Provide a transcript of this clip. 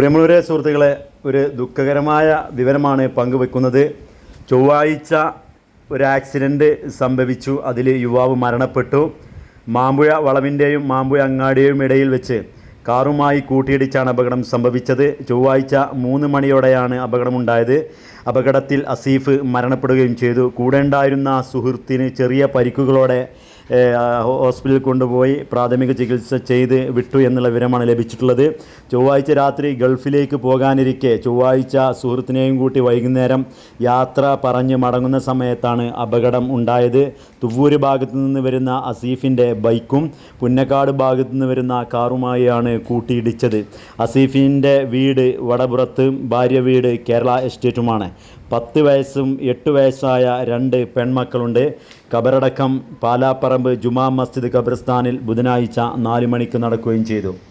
പ്രിയമുള്ളവരെ സുഹൃത്തുക്കളെ ഒരു ദുഃഖകരമായ വിവരമാണ് പങ്കുവെക്കുന്നത്. ചൊവ്വാഴ്ച ഒരു ആക്സിഡന്റ് സംഭവിച്ചു. അതിൽ യുവാവ് മരണപ്പെട്ടു. മാമ്പുഴ വളവിന്റെയും മാമ്പുഴ അങ്ങാടിയും ഇടയിൽ വെച്ച് കാറുമായി കൂട്ടിയിടിച്ചാണ് അപകടം സംഭവിച്ചത്. ചൊവ്വാഴ്ച മൂന്ന് മണിയോടെയാണ് അപകടമുണ്ടായത്. അപകടത്തിൽ അസീഫ് മരണപ്പെടുകയും ചെയ്തു. കൂടെ ഉണ്ടായിരുന്ന സുഹൃത്തിന് ചെറിയ പരിക്കുകളോടെ ഹോസ്പിറ്റലിൽ കൊണ്ടുപോയി പ്രാഥമിക ചികിത്സ ചെയ്ത് വിട്ടു എന്നുള്ള വിവരമാണ് ലഭിച്ചിട്ടുള്ളത്. ചൊവ്വാഴ്ച രാത്രി ഗൾഫിലേക്ക് പോകാനിരിക്കെ ചൊവ്വാഴ്ച സുഹൃത്തിനെയും കൂട്ടി വൈകുന്നേരം യാത്ര പറഞ്ഞ് മടങ്ങുന്ന സമയത്താണ് അപകടം ഉണ്ടായത്. തുവ്വൂര് ഭാഗത്തു നിന്ന് വരുന്ന അസീഫിന്റെ ബൈക്കും പുന്നക്കാട് ഭാഗത്തു നിന്ന് വരുന്ന കാറുമായാണ് കൂട്ടിയിടിച്ചത്. അസീഫിന്റെ വീട് വടപുറത്ത് ഭാര്യ വീട് കേരള എസ്റ്റേറ്റുമാണ്. പത്ത് വയസ്സും എട്ട് വയസ്സായ രണ്ട് പെൺമക്കളുണ്ട്. കബറടക്കം പാലാപ്പറമ്പ് ജുമാ മസ്ജിദ് ഖബർസ്ഥാനിൽ ബുധനാഴ്ച നാല് മണിക്ക് നടക്കുകയും ചെയ്തു.